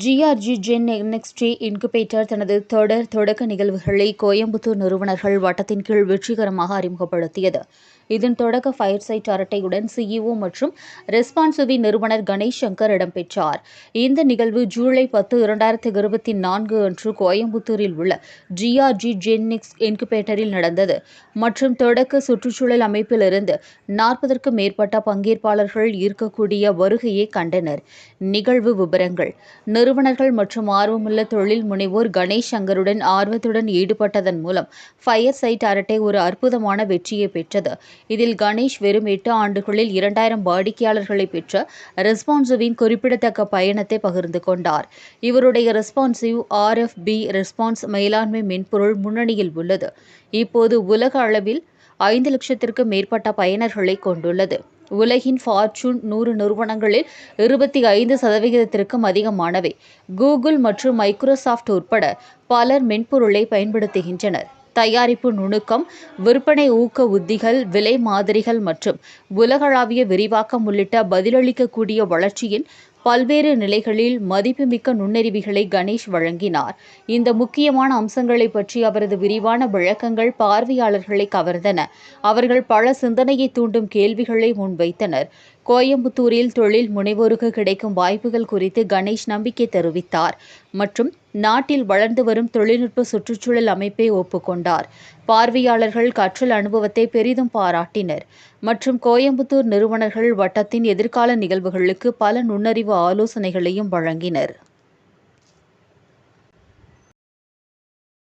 GRG gen NXT incubator தனது தொடர் தொடக்க நிகழ்வுகளை கோயம்புத்தூர் நிறுவனர்கள் வட்டத்தின் கீழ் வெற்றிகரமாக அறிமுகப்படுத்தியது. இதன் தொடக்க ஃபயர் சைட் அரட்டையுடன் சிஇஓ மற்றும் ரெஸ்பான்சிவி நிறுவனர் கணேஷ் சங்கர் இடம்பெற்றார். இந்த நிகழ்வு ஜூலை பத்து இரண்டாயிரத்தி இருபத்தி நான்கு அன்று கோயம்புத்தூரில் உள்ள ஜிஆர்ஜி ஜென்னிக்ஸ் இன்குபேட்டரில் நடந்தது. மற்றும் தொடக்க சுற்றுச்சூழல் அமைப்பிலிருந்து நாற்பதற்கும் மேற்பட்ட பங்கேற்பாளர்கள் ஈர்க்கக்கூடிய வருகையை கண்டனர். நிகழ்வு விவரங்கள் நிறுவனர்கள் மற்றும் ஆர்வமுள்ள தொழில் முனைவோர் கணேஷ் சங்கருடன் ஆர்வத்துடன் ஈடுபட்டதன் மூலம் ஃபயர் சைட் அரட்டை ஒரு அற்புதமான வெற்றியை பெற்றது. இதில் கணேஷ் வெறும் எட்டு ஆண்டுகளில் இரண்டாயிரம் வாடிக்கையாளர்களை பெற்ற ரெஸ்பான்சிவின் குறிப்பிடத்தக்க பயணத்தை பகிர்ந்து கொண்டார். இவருடைய ரெஸ்பான்சிவ் ஆர்எஃப்பி ரெஸ்பான்ஸ் மேலாண்மை மென்பொருள் முன்னணியில் உள்ளது. இப்போது உலக அளவில் ஐந்து லட்சத்திற்கும் மேற்பட்ட பயனர்களை கொண்டுள்ளது. உலகின் ஃபார்ச்சூன் நூறு நிறுவனங்களில் இருபத்தி ஐந்து சதவிகிதத்திற்கும் அதிகமானவை. கூகுள் மற்றும் மைக்ரோசாஃப்ட் உட்பட பலர் மென்பொருளை பயன்படுத்துகின்றனர். தயாரிப்பு நுணுக்கம் விற்பனை ஊக்க உத்திகள் விலை மாதிரிகள் மற்றும் உலகளாவிய விரிவாக்கம் உள்ளிட்ட பதிலளிக்கக்கூடிய வளர்ச்சியின் பல்வேறு நிலைகளில் மதிப்புமிக்க நுண்ணறிவுகளை கணேஷ் வழங்கினார். இந்த முக்கியமான அம்சங்களை பற்றி அவரது விரிவான விளக்கங்கள் பார்வையாளர்களை கவர்ந்தன. அவர்கள் பல சிந்தனையை தூண்டும் கேள்விகளை முன்வைத்தனர். கோயம்புத்தூரில் தொழில் முனைவோருக்கு கிடைக்கும் வாய்ப்புகள் குறித்து கணேஷ் நம்பிக்கை தெரிவித்தார். மற்றும் நாட்டில் வளர்ந்து வரும் தொழில்நுட்ப சுற்றுச்சூழல் அமைப்பை ஒப்புக்கொண்டார். பார்வையாளர்கள் கற்றல் அனுபவத்தை பெரிதும் பாராட்டினர். மற்றும் கோயம்புத்தூர் நிறுவனர்கள் வட்டத்தின் எதிர்கால நிகழ்வுகளுக்கு பல நுண்ணறிவு ஆலோசனைகளையும் வழங்கினர்.